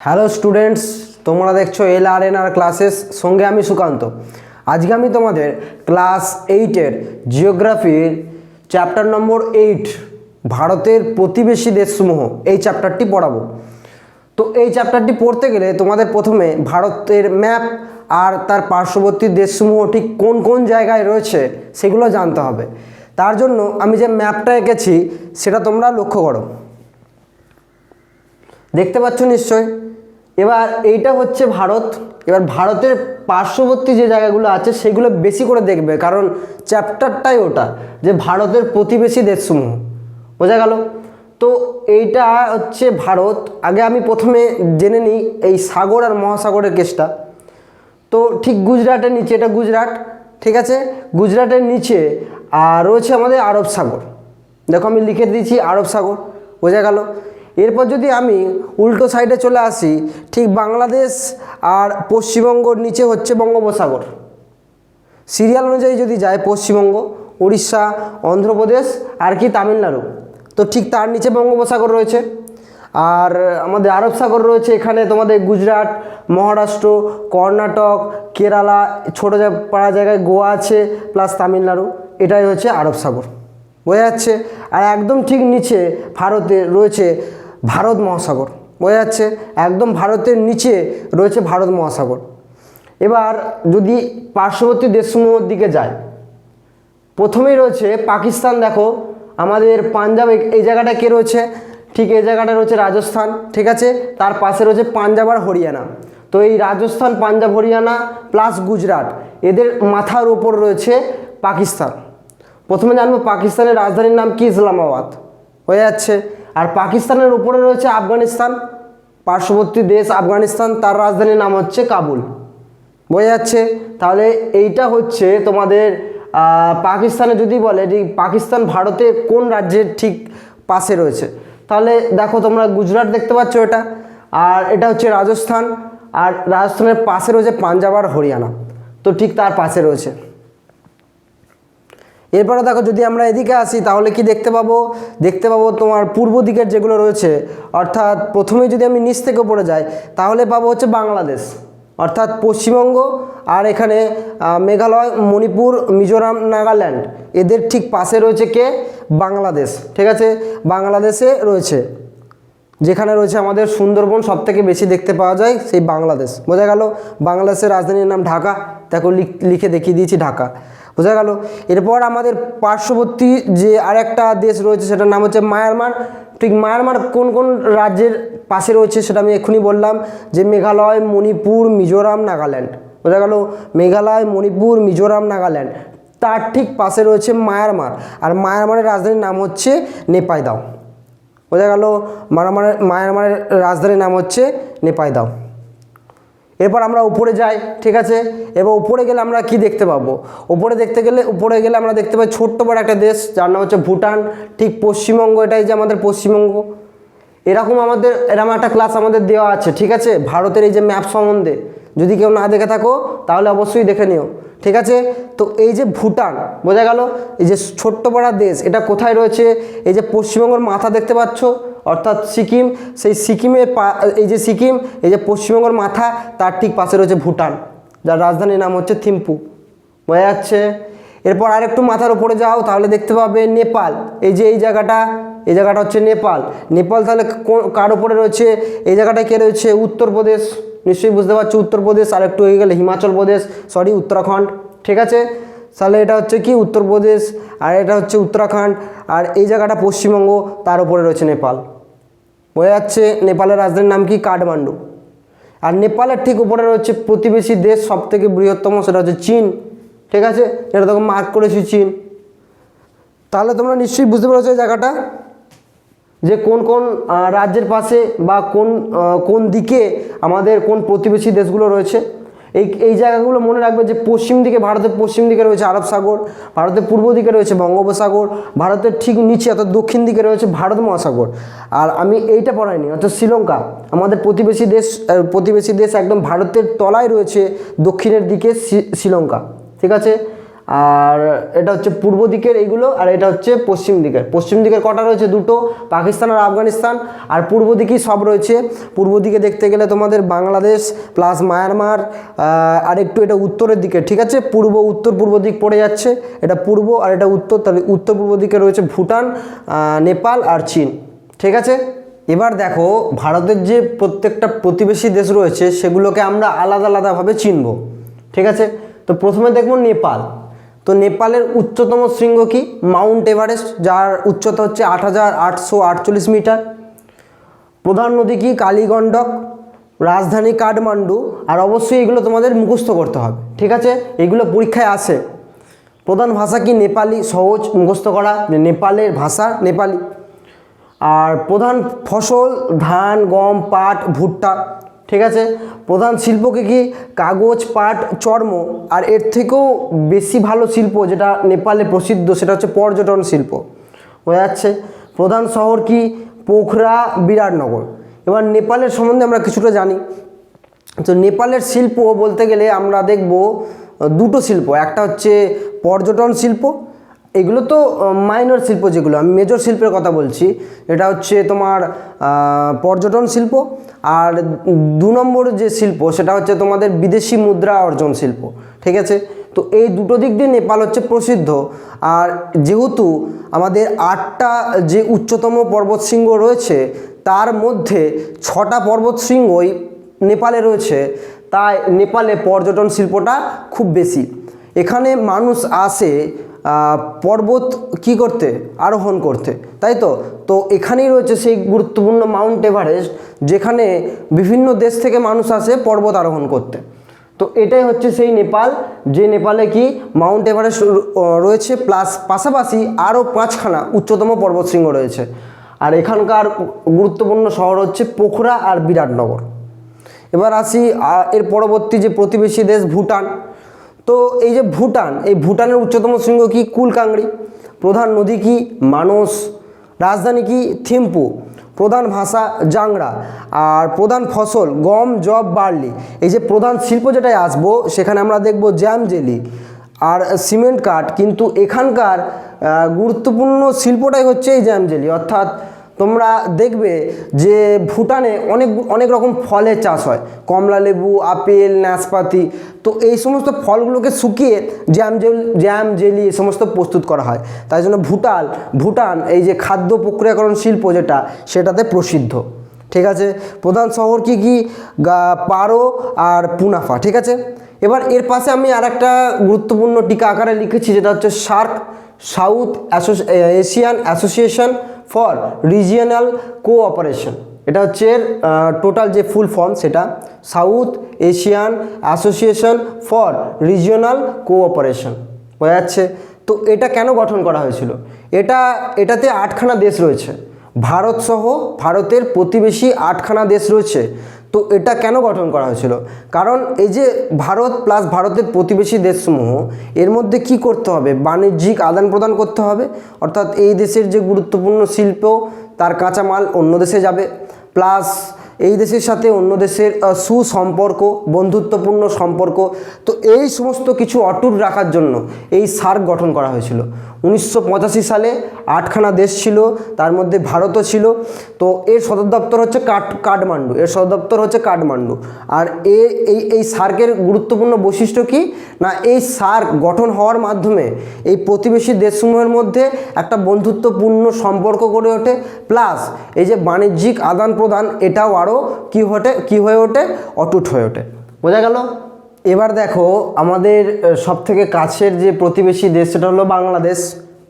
Hello students, তোমরা দেখছ এল আর N আর classes, সঙ্গে আমি সুকান্ত। আজকে আমি তোমাদের ক্লাস এইটের জিওগ্রাফির চ্যাপ্টার নম্বর এইট, ভারতের প্রতিবেশী দেশসমূহ, এই চ্যাপ্টারটি পড়াবো। তো এই চ্যাপ্টারটি পড়তে গেলে তোমাদের প্রথমে ভারতের ম্যাপ আর তার পার্শ্ববর্তী দেশসমূহ ঠিক কোন কোন জায়গায় রয়েছে সেগুলো জানতে হবে। তার জন্য আমি যে ম্যাপটা এঁকেছি, সেটা তোমরা লক্ষ্য করো। দেখতে পাচ্ছ নিশ্চয় এবার এইটা হচ্ছে ভারত। এবার ভারতের পার্শ্ববর্তী যে জায়গাগুলো আছে, সেগুলো বেশি করে দেখবে। কারণ চ্যাপ্টারটাই ওটা, যে ভারতের প্রতিবেশী দেশসমূহ। বোঝা গেল? তো এইটা হচ্ছে ভারত। আগে আমি প্রথমে জেনে নিই এই সাগর আর মহাসাগরের কেসটা। তো ঠিক গুজরাটের নিচে, এটা গুজরাট, ঠিক আছে? গুজরাটের নিচে, আর রয়েছে আমাদের আরব সাগর। দেখো আমি লিখে দিয়েছি আরব সাগর, বোঝা গেল? এরপর যদি আমি উল্টো সাইডে চলে আসি, ঠিক বাংলাদেশ আর পশ্চিমবঙ্গর নিচে হচ্ছে বঙ্গোপসাগর। সিরিয়াল অনুযায়ী যদি যায় পশ্চিমবঙ্গ উড়িষ্যা অন্ধ্রপ্রদেশ আর কি তামিলনাড়ু, তো ঠিক তার নিচে বঙ্গোপসাগর রয়েছে। আর আমাদের আরব সাগর রয়েছে, এখানে তোমাদের গুজরাট, মহারাষ্ট্র, কর্ণাটক, কেরালা, ছোটো পাড়া জায়গায় গোয়া আছে প্লাস তামিলনাড়ু, এটাই হচ্ছে আরব সাগর। বোঝা যাচ্ছে? আর একদম ঠিক নিচে ভারতে রয়েছে ভারত মহাসাগর। বোঝা যাচ্ছে একদম ভারতের নিচে রয়েছে ভারত মহাসাগর। এবার যদি পার্শ্ববর্তী দেশসমূহের দিকে যায়, প্রথমেই রয়েছে পাকিস্তান। দেখো, আমাদের পাঞ্জাব, এই- জায়গাটা কে রয়েছে? ঠিক এই জায়গাটা রয়েছে রাজস্থান, ঠিক আছে? তার পাশে রয়েছে পাঞ্জাব আর হরিয়ানা। তো এই রাজস্থান, পাঞ্জাব, হরিয়ানা প্লাস গুজরাট, এদের মাথার উপর রয়েছে পাকিস্তান। প্রথমে জানব পাকিস্তানের রাজধানীর নাম কি ইসলামাবাদ? হয়ে যাচ্ছে আর পাকিস্তানের উপরে রয়েছে আফগানিস্তান। পার্শ্ববর্তী দেশ আফগানিস্তান, তার রাজধানীর নাম হচ্ছে কাবুল। বোঝা যাচ্ছে? তাহলে এইটা হচ্ছে তোমাদের পাকিস্তানে যদি বলে পাকিস্তান ভারতে কোন রাজ্যের ঠিক পাশে রয়েছে? তাহলে দেখো তোমরা গুজরাট দেখতে পাচ্ছ এটা। আর এটা হচ্ছে রাজস্থান। আর রাজস্থানের পাশে রয়েছে পাঞ্জাব আর হরিয়ানা। তো ঠিক তার পাশে রয়েছে। এরপরে দেখো যদি আমরা এদিকে আসি, তাহলে কি দেখতে পাবো? দেখতে পাবো তোমার পূর্ব দিকের যেগুলো রয়েছে, অর্থাৎ প্রথমে যদি আমি নিচ থেকে পড়ে যাই, তাহলে পাবো হচ্ছে বাংলাদেশ, অর্থাৎ পশ্চিমবঙ্গ আর এখানে মেঘালয়, মণিপুর, মিজোরাম, নাগাল্যান্ড। এদের ঠিক পাশে রয়েছে কে? বাংলাদেশ। ঠিক আছে? বাংলাদেশে রয়েছে। যেখানে রয়েছে আমাদের সুন্দরবন সব থেকে বেশি দেখতে পাওয়া যায় সেই বাংলাদেশ। বোঝা গেল? বাংলাদেশের রাজধানীর নাম ঢাকা। লিখ- লিখে দেখিয়ে দিয়েছি ঢাকা। বোঝা গেল। এরপর আমাদের পার্শ্ববর্তী যে আরেকটা দেশ রয়েছে, সেটার নাম হচ্ছে মায়ানমার। ঠিক মায়ানমার কোন কোন রাজ্যের পাশে রয়েছে সেটা আমি এক্ষুনি বললাম, যে মেঘালয়, মণিপুর, মিজোরাম, নাগাল্যান্ড। বোঝা গেল? মেঘালয়, মণিপুর, মিজোরাম, নাগাল্যান্ড। তার ঠিক পাশে রয়েছে মায়ানমার। আর মায়ানমারের রাজধানীর নাম হচ্ছে নেপাইদাও। বোঝা গেল? মায়ানমারের মায়ানমারের রাজধানীর নাম হচ্ছে নেপাইদাও। এরপর আমরা উপরে যাই, ঠিক আছে? এবার উপরে গেলে আমরা কি দেখতে পাবো? উপরে দেখতে গেলে, উপরে গেলে আমরা দেখতে পাই ছোট্ট বড় একটা দেশ, যার নাম হচ্ছে ভুটান। ঠিক পশ্চিমবঙ্গ, এটাই যে আমাদের পশ্চিমবঙ্গ। এরকম আমাদের, এরকম একটা ক্লাস আমাদের দেওয়া আছে, ঠিক আছে? ভারতের এই যে ম্যাপ সম্বন্ধে। যদি কেউ না দেখে থাকো, তাহলে অবশ্যই দেখে নিও, ঠিক আছে? তো এই যে ভুটান, বোঝা গেল? এই যে ছোট্ট বড় দেশ, এটা কোথায় রয়েছে? এই যে পশ্চিমবঙ্গের মাথা দেখতে পাচ্ছ? অর্থাৎ সিকিম, সেই সিকিমের পা, এই যে সিকিম, এই যে পশ্চিমবঙ্গের মাথা, তার ঠিক পাশে রয়েছে ভুটান, যার রাজধানীর নাম হচ্ছে থিম্পু। বোঝা যাচ্ছে? এরপর আরেকটু মাথার উপরে যাও, তাহলে দেখতে পাবে নেপাল। এই যে এই জায়গাটা এই জায়গাটা হচ্ছে নেপাল। নেপাল তাহলে কার উপরে রয়েছে? এই জায়গাটা কে রয়েছে? উত্তরপ্রদেশ। নিশ্চয়ই বুঝতে পারছ, উত্তরপ্রদেশ, আর একটু হয়ে গেলে হিমাচল প্রদেশ সরি উত্তরাখণ্ড। ঠিক আছে? তাহলে এটা হচ্ছে কি? উত্তরপ্রদেশ, আর এটা হচ্ছে উত্তরাখণ্ড, আর এই জায়গাটা পশ্চিমবঙ্গ, তার উপরে রয়েছে নেপাল। বোঝা যাচ্ছে নেপালের রাজধানীর নাম কি? কাঠমান্ডু। আর নেপালের ঠিক উপরে রয়েছে প্রতিবেশী দেশ সব থেকে বৃহত্তম, সেটা হচ্ছে চীন। ঠিক আছে? এটা তোকে মার্ক করেছি চীন। তাহলে তোমরা নিশ্চয়ই বুঝতে পেরেছ জায়গাটা, যে কোন কোন রাজ্যের পাশে বা কোন কোন দিকে আমাদের কোন প্রতিবেশী দেশগুলো রয়েছে। এই এই জায়গাগুলো মনে রাখবে যে পশ্চিম দিকে ভারতের পশ্চিম দিকে রয়েছে আরব সাগর, ভারতের পূর্ব দিকে রয়েছে বঙ্গোপসাগর, ভারতের ঠিক নিচে অর্থাৎ দক্ষিণ দিকে রয়েছে ভারত মহাসাগর। আর আমি এইটা পড়াইনি, অর্থাৎ শ্রীলঙ্কা, আমাদের প্রতিবেশী দেশ প্রতিবেশী দেশ একদম ভারতের তলায় রয়েছে দক্ষিণের দিকে শ্রী- শ্রীলঙ্কা, ঠিক আছে? আর এটা হচ্ছে পূর্ব দিকের এইগুলো, আর এটা হচ্ছে পশ্চিম দিকের। পশ্চিম দিকের কটা রয়েছে? দুটো, পাকিস্তান আর আফগানিস্তান। আর পূর্ব দিকেই সব রয়েছে। পূর্ব দিকে দেখতে গেলে তোমাদের বাংলাদেশ প্লাস মায়ানমার আর একটু এটা উত্তরের দিকে, ঠিক আছে? পূর্ব, উত্তর পূর্ব দিক পড়ে যাচ্ছে। এটা পূর্ব আর এটা উত্তর, তাহলে উত্তর পূর্ব দিকে রয়েছে ভুটান নেপাল আর চীন, ঠিক আছে? এবার দেখো, ভারতের যে প্রত্যেকটা প্রতিবেশী দেশ রয়েছে, সেগুলোকে আমরা আলাদা আলাদাভাবে চিনব, ঠিক আছে? তো প্রথমে দেখব নেপাল। তো নেপালের উচ্চতম শৃঙ্গ কি? মাউন্ট এভারেস্ট, যার উচ্চতা হচ্ছে আট হাজার আটশো আটচল্লিশ মিটার। প্রধান নদী কি? কালীগণ্ডক। রাজধানী কাঠমান্ডু। আর অবশ্যই এগুলো তোমাদের মুখস্থ করতে হবে, ঠিক আছে? এগুলো পরীক্ষায় আসে। প্রধান ভাষা কি? নেপালি। সহজ, মুখস্থ করা। নেপালের ভাষা নেপালি। আর প্রধান ফসল, ধান, গম, পাট, ভুট্টা। ঠিক আছে? প্রধান শিল্প কি কি কাগজ, পাট, চর্ম আর এর থেকেও বেশি ভালো শিল্প যেটা নেপালে প্রসিদ্ধ সেটা হচ্ছে পর্যটন শিল্প? বোঝা যাচ্ছে? প্রধান শহর কি পোখরা, বিরাটনগর? এবার নেপালের সম্বন্ধে আমরা কিছুটা জানি। তো নেপালের শিল্প বলতে গেলে আমরা দেখব দুটো শিল্প। একটা হচ্ছে পর্যটন শিল্প এগুলো তো মাইনর শিল্প যেগুলো, আমি মেজর শিল্পের কথা বলছি, এটা হচ্ছে তোমার পর্যটন শিল্প, আর দু নম্বর যে শিল্প, সেটা হচ্ছে তোমাদের বিদেশি মুদ্রা অর্জন শিল্প, ঠিক আছে? তো এই দুটো দিক দিয়ে নেপাল হচ্ছে প্রসিদ্ধ, আর যেহেতু আমাদের আটটা যে উচ্চতম পর্বতশৃঙ্গ রয়েছে, তার মধ্যে ছটা পর্বতশৃঙ্গই নেপালে রয়েছে, তাই নেপালে পর্যটন শিল্পটা খুব বেশি। এখানে মানুষ আসে পর্বত কি করতে? আরোহণ করতে। তাই তো? তো এখানেই রয়েছে সেই গুরুত্বপূর্ণ মাউন্ট এভারেস্ট, যেখানে বিভিন্ন দেশ থেকে মানুষ আসে পর্বত আরোহণ করতে। তো এটাই হচ্ছে সেই নেপাল, যে নেপালে কি মাউন্ট এভারেস্ট রয়েছে, প্লাস পাশাপাশি আরও পাঁচখানা উচ্চতম পর্বতশৃঙ্গ রয়েছে। আর এখানকার গুরুত্বপূর্ণ শহর হচ্ছে পোখরা আর বিরাটনগর। এবার আসি এর পরবর্তী যে প্রতিবেশী দেশ ভুটান। তো এই যে ভুটান, এই ভুটানের উচ্চতম শৃঙ্গ কি? কুলকাংড়ি। প্রধান নদী কি? মানস। রাজধানী কি? থিম্পু। প্রধান ভাষা জাংরা আর প্রধান ফসল গম জব বার্লি। এই যে প্রধান শিল্প যেটায় আসব, সেখানে আমরা দেখব জ্যাম জেলি। আর সিমেন্ট কাঠ, কিন্তু এখানকার গুরুত্বপূর্ণ শিল্পটাই হচ্ছে এই জ্যাম জেলি। অর্থাৎ তোমরা দেখবে যে ভুটানে অনেক অনেক রকম ফলের চাষ হয়। কমলা লেবু, আপেল, নাশপাতি। তো এই সমস্ত ফলগুলোকে শুকিয়ে জ্যাম জেল জ্যাম জেলি এই সমস্ত প্রস্তুত করা হয়। তাই জন্য ভুটান ভুটান এই যে খাদ্য প্রক্রিয়াকরণ শিল্প যেটা, সেটাতে প্রসিদ্ধ। ঠিক আছে? প্রধান শহর কি কি? পারো আর পুনাফা, ঠিক আছে? এবার এর পাশে আমি আর একটা গুরুত্বপূর্ণ টিকা আকারে লিখেছি, যেটা হচ্ছে SAARC, South Asian Association for Regional Cooperation. এটা হচ্ছে টোটাল যে ফুল ফর্ম সেটা, South Asian Association for Regional Cooperation. বোঝা যাচ্ছে? তো এটা কেন গঠন করা হয়েছিল? এটা, এটাতে আটখানা দেশ রয়েছে। ভারতসহ ভারতের প্রতিবেশী আটখানা দেশ রয়েছে। তো এটা কেন গঠন করা হয়েছিল? কারণ এই যে ভারত প্লাস ভারতের প্রতিবেশী দেশসমূহ, এর মধ্যে কি করতে হবে? বাণিজ্যিক আদান প্রদান করতে হবে, অর্থাৎ এই দেশের যে গুরুত্বপূর্ণ শিল্প তার কাঁচামাল অন্য দেশে যাবে প্লাস এই দেশের সাথে অন্য দেশের সুসম্পর্ক, বন্ধুত্বপূর্ণ সম্পর্ক, তো এই সমস্ত কিছু অটুট রাখার জন্য এই সার্ক গঠন করা হয়েছিল। উনিশশো পঁচাশি সালে আটখানা দেশ ছিল, তার মধ্যে ভারতও ছিল। তো এর সদর দপ্তর হচ্ছে কাঠ, কাঠমান্ডু, এর সদর দপ্তর হচ্ছে কাঠমান্ডু। আর এ, এই এই সার্কের গুরুত্বপূর্ণ বৈশিষ্ট্য কি? না, এই সার্ক গঠন হওয়ার মাধ্যমে এই প্রতিবেশী দেশসমূহের মধ্যে একটা বন্ধুত্বপূর্ণ সম্পর্ক গড়ে ওঠে। প্লাস এই যে বাণিজ্যিক আদান প্রদান এটাও আরও কী ওঠে কী হয়ে ওঠে? অটুট হয়ে ওঠে। বোঝা গেল? এবার দেখো আমাদের সব থেকে কাছের যে প্রতিবেশী দেশ সেটা হলো বাংলাদেশ,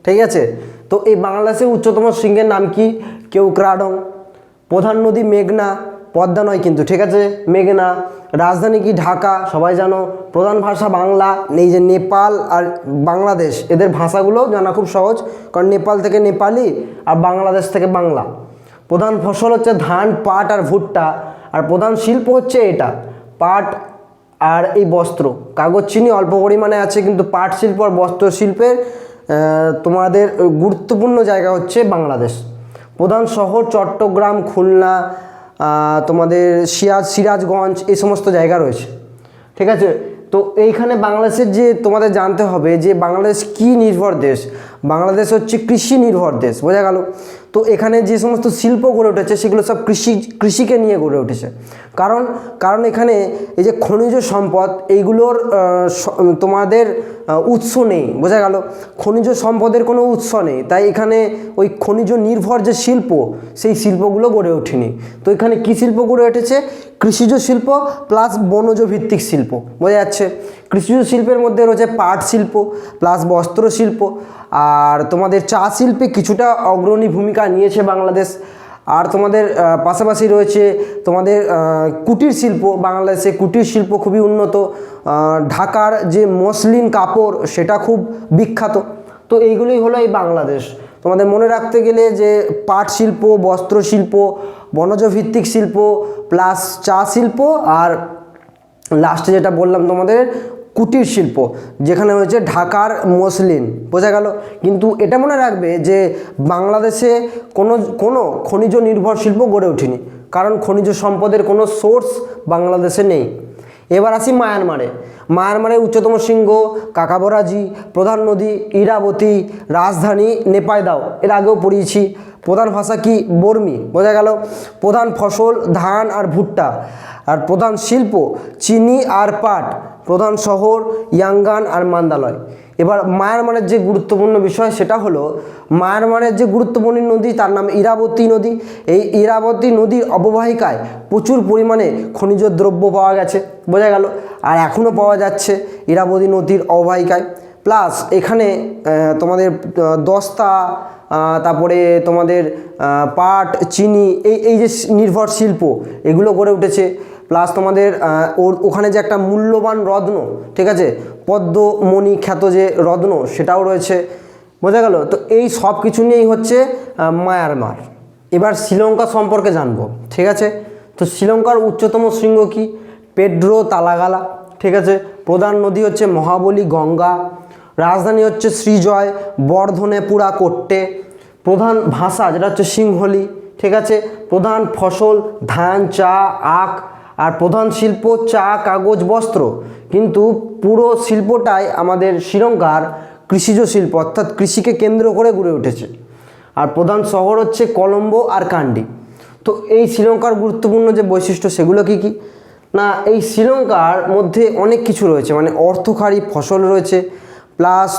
ঠিক আছে? তো এই বাংলাদেশের উচ্চতম শৃঙ্গের নাম কি? কেউক্রাডং। প্রধান নদী মেঘনা, পদ্মা নয় কিন্তু, ঠিক আছে? মেঘনা। রাজধানী কি ঢাকা? সবাই জানো। প্রধান ভাষা বাংলা। এই যে নেপাল আর বাংলাদেশ, এদের ভাষাগুলো জানা খুব সহজ, কারণ নেপাল থেকে নেপালি আর বাংলাদেশ থেকে বাংলা। প্রধান ফসল হচ্ছে ধান, পাট আর ভুট্টা। আর প্রধান শিল্প হচ্ছে এটা, পাট আর এই বস্ত্র। কাগজ চিনি অল্প পরিমাণে আছে, কিন্তু পাট শিল্প আর বস্ত্র শিল্পের তোমাদের গুরুত্বপূর্ণ জায়গা হচ্ছে বাংলাদেশ। প্রধান শহর চট্টগ্রাম, খুলনা তোমাদের সিরাজ, সিরাজগঞ্জ এই সমস্ত জায়গা রয়েছে। ঠিক আছে? তো এইখানে বাংলাদেশের যে তোমাদের জানতে হবে যে বাংলাদেশ কি নির্ভর দেশ? বাংলাদেশ হচ্ছে কৃষি নির্ভর দেশ, বোঝা গেল? তো এখানে যে সমস্ত শিল্প গড়ে উঠেছে, সেগুলো সব কৃষি, কৃষিকে নিয়ে গড়ে উঠেছে। কারণ কারণ এখানে এই যে খনিজ সম্পদ, এইগুলোর তোমাদের উৎস নেই, বোঝা গেল? খনিজ সম্পদের কোনো উৎস নেই। তাই এখানে ওই খনিজ নির্ভর যে শিল্প, সেই শিল্পগুলো গড়ে ওঠেনি। তো এখানে কী শিল্প গড়ে উঠেছে? কৃষিজ শিল্প, প্লাস বনজ ভিত্তিক শিল্প, বোঝা যাচ্ছে? কৃষিজ শিল্পের মধ্যে রয়েছে পাট শিল্প, প্লাস বস্ত্র শিল্প, আর তোমাদের চা শিল্পে কিছুটা অগ্রণী ভূমিকা নিয়েছে বাংলাদেশ। আর তোমাদের পাশাপাশি রয়েছে তোমাদের কুটির শিল্প। বাংলাদেশে কুটির শিল্প খুবই উন্নত। ঢাকার যে মসলিন কাপড়, সেটা খুব বিখ্যাত। তো এইগুলোই হলো এই বাংলাদেশ। তোমাদের মনে রাখতে গেলে যে পাট শিল্প, বস্ত্র শিল্প বনজ ভিত্তিক শিল্প, প্লাস চা শিল্প, আর লাস্টে যেটা বললাম তোমাদের কুটির শিল্প, যেখানে হয়েছে ঢাকার মসলিন, বোঝা গেল? কিন্তু এটা মনে রাখবে যে বাংলাদেশে কোনো কোনো খনিজ নির্ভর শিল্প গড়ে ওঠেনি, কারণ খনিজ সম্পদের কোনো সোর্স বাংলাদেশে নেই। এবার আসি মায়ানমারে। মায়ানমারে উচ্চতম শৃঙ্গ, কাকাবরাজি, প্রধান নদী, ইরাবতী, রাজধানী নেপায়দাও এর আগেও পড়িয়েছি। প্রধান ভাষা কি? বর্মি, বোঝা গেল? প্রধান ফসল ধান আর ভুট্টা। আর প্রধান শিল্প, চিনি আর পাট। প্রধান শহর, ইয়াঙ্গান আর মান্দালয়। এবার মায়ানমারের যে গুরুত্বপূর্ণ বিষয় সেটা হলো মায়ানমারের যে গুরুত্বপূর্ণ নদী, তার নাম ইরাবতী নদী। এই ইরাবতী নদীর অববাহিকায় প্রচুর পরিমাণে খনিজ দ্রব্য পাওয়া গেছে, বোঝা গেল। আর এখনও পাওয়া যাচ্ছে ইরাবতী নদীর অববাহিকায়। প্লাস এখানে তোমাদের দস্তা তারপরে তোমাদের পাট, চিনি, এই এই যে নির্ভর শিল্প এগুলো গড়ে উঠেছে। প্লাস তোমাদের ওর ওখানে যে একটা মূল্যবান রত্ন, ঠিক আছে? পদ্মমণি খ্যাত যে রত্ন, সেটাও রয়েছে। বোঝা গেল? তো এই সব কিছু নিয়েই হচ্ছে মায়ানমার। এবার শ্রীলঙ্কা সম্পর্কে জানব, ঠিক আছে? তো শ্রীলঙ্কার উচ্চতম শৃঙ্গ কি? পেড্রো তালাগালা, ঠিক আছে? প্রধান নদী হচ্ছে মহাবলী গঙ্গা। রাজধানী হচ্ছে শ্রীজয়, বর্ধনে পুরা কোট্টে। প্রধান ভাষা যেটা হচ্ছে সিংহলি, ঠিক আছে? প্রধান ফসল ধান, চা, আখ আর প্রধান শিল্প চা, কাগজ, বস্ত্র। কিন্তু পুরো শিল্পটাই আমাদের শ্রীলঙ্কার কৃষিজ শিল্প, অর্থাৎ কৃষিকে কেন্দ্র করে গড়ে উঠেছে। আর প্রধান শহর হচ্ছে কলম্বো আর কান্ডি। তো এই শ্রীলঙ্কার গুরুত্বপূর্ণ যে বৈশিষ্ট্য, সেগুলো কি কি? না, এই শ্রীলঙ্কার মধ্যে অনেক কিছু রয়েছে। মানে অর্থকারী ফসল রয়েছে, প্লাস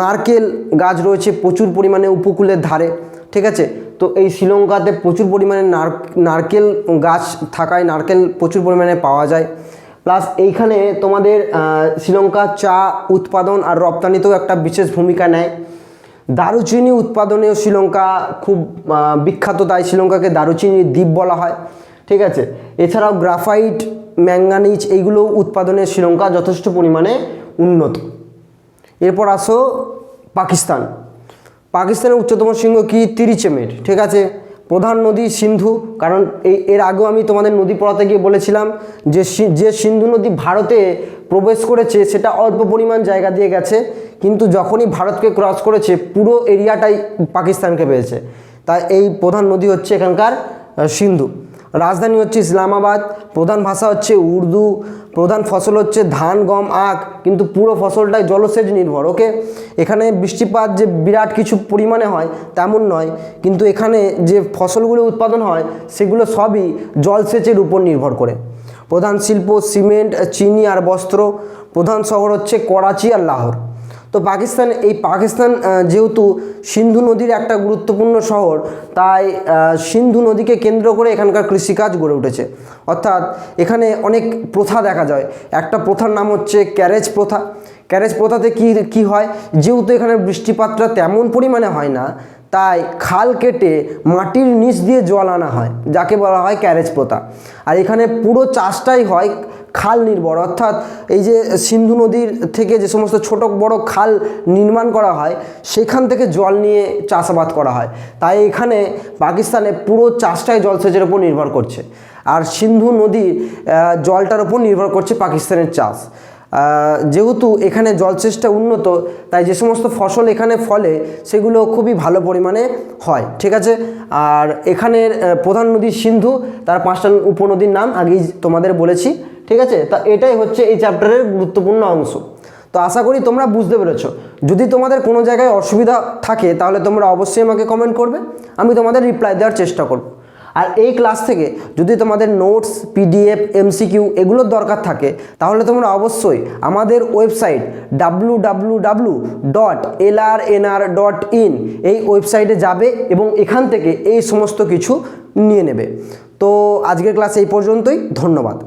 নারকেল গাছ রয়েছে প্রচুর পরিমাণে উপকূলের ধারে, ঠিক আছে? তো এই শ্রীলঙ্কাতে প্রচুর পরিমাণে নার, নারকেল গাছ থাকায় নারকেল প্রচুর পরিমাণে পাওয়া যায়। প্লাস এইখানে তোমাদের শ্রীলঙ্কা চা উৎপাদন আর রপ্তানিতেও একটা বিশেষ ভূমিকা নেয়। দারুচিনি উৎপাদনেও শ্রীলঙ্কা খুব বিখ্যাত, তাই শ্রীলঙ্কাকে দারুচিনির দ্বীপ বলা হয়। ঠিক আছে? এছাড়াও গ্রাফাইট, ম্যাঙ্গানিজ এইগুলো উৎপাদনে শ্রীলঙ্কা যথেষ্ট পরিমাণে উন্নত। এরপর আসো পাকিস্তান। পাকিস্তানের উচ্চতম শৃঙ্গ কি? তিরিশে তিরিচেমের। ঠিক আছে? প্রধান নদী সিন্ধু, কারণ এই, এর আগেও আমি তোমাদের নদী পড়াতে গিয়ে বলেছিলাম যে যে সিন্ধু নদী ভারতে প্রবেশ করেছে, সেটা অল্প পরিমাণ জায়গা দিয়ে গেছে, কিন্তু যখনই ভারতকে ক্রস করেছে, পুরো এরিয়াটাই পাকিস্তানকে পেয়েছে। তাই এই প্রধান নদী হচ্ছে এখানকার সিন্ধু। রাজধানী হচ্ছে ইসলামাবাদ, প্রধান ভাষা হচ্ছে উর্দু, প্রধান ফসল হচ্ছে ধান, গম, আখ, কিন্তু পুরো ফসলটাই জলসেচ নির্ভর ওকে এখানে বৃষ্টিপাত যে বিরাট কিছু পরিমাণে হয়, তেমন নয়, কিন্তু এখানে যে ফসলগুলো উৎপাদন হয়, সেগুলো সবই জলসেচের উপর নির্ভর করে। প্রধান শিল্প, সিমেন্ট, চিনি আর বস্ত্র, প্রধান শহর হচ্ছে করাচি আর লাহোর। তো পাকিস্তান, এই পাকিস্তান যেহেতু সিন্ধু নদীর একটা গুরুত্বপূর্ণ শহর, তাই সিন্ধু নদীকে কেন্দ্র করে এখানকার কৃষিকাজ গড়ে উঠেছে। অর্থাৎ এখানে অনেক প্রথা দেখা যায়। একটা প্রথার নাম হচ্ছে ক্যারেজ প্রথা। ক্যারেজ প্রথাতে কি কি হয়? যেহেতু এখানে বৃষ্টিপাতটা তেমন পরিমাণে হয় না, তাই খাল কেটে মাটির নিচ দিয়ে জল আনা হয়, যাকে বলা হয় ক্যারেজ প্রথা। আর এখানে পুরো চাষটাই হয় খাল নির্ভর। অর্থাৎ এই যে সিন্ধু নদীর থেকে যে সমস্ত ছোট বড় খাল নির্মাণ করা হয়, সেখান থেকে জল নিয়ে চাষাবাদ করা হয়। তাই এখানে পাকিস্তানে পুরো চাষটাই জলসেচের উপর নির্ভর করছে। আর সিন্ধু নদীর জলটার উপর নির্ভর করছে পাকিস্তানের চাষ। যেহেতু এখানে জলসেচটা উন্নত, তাই যে সমস্ত ফসল এখানে ফলে, সেগুলো খুবই ভালো পরিমাণে হয়, ঠিক আছে? আর এখানের প্রধান নদী সিন্ধু, তার পাঁচটা উপনদীর নাম আগেই তোমাদের বলেছি। ঠিক আছে? তা এটাই হচ্ছে এই চ্যাপ্টারের গুরুত্বপূর্ণ অংশ। তো আশা করি তোমরা বুঝতে পেরেছ। যদি তোমাদের কোনো জায়গায় অসুবিধা থাকে, তাহলে তোমরা অবশ্যই আমাকে কমেন্ট করবে। আমি তোমাদের রিপ্লাই দেওয়ার চেষ্টা করব। আর এই ক্লাস থেকে যদি তোমাদের নোটস পিডিএফ এমসিকিউ এগুলোর দরকার থাকে, তাহলে তোমরা অবশ্যই আমাদের website W dot dot in এই ওয়েবসাইটে যাবে এবং এখান থেকে এই সমস্ত কিছু নিয়ে নেবে। তো আজকের ক্লাস এই পর্যন্তই। ধন্যবাদ।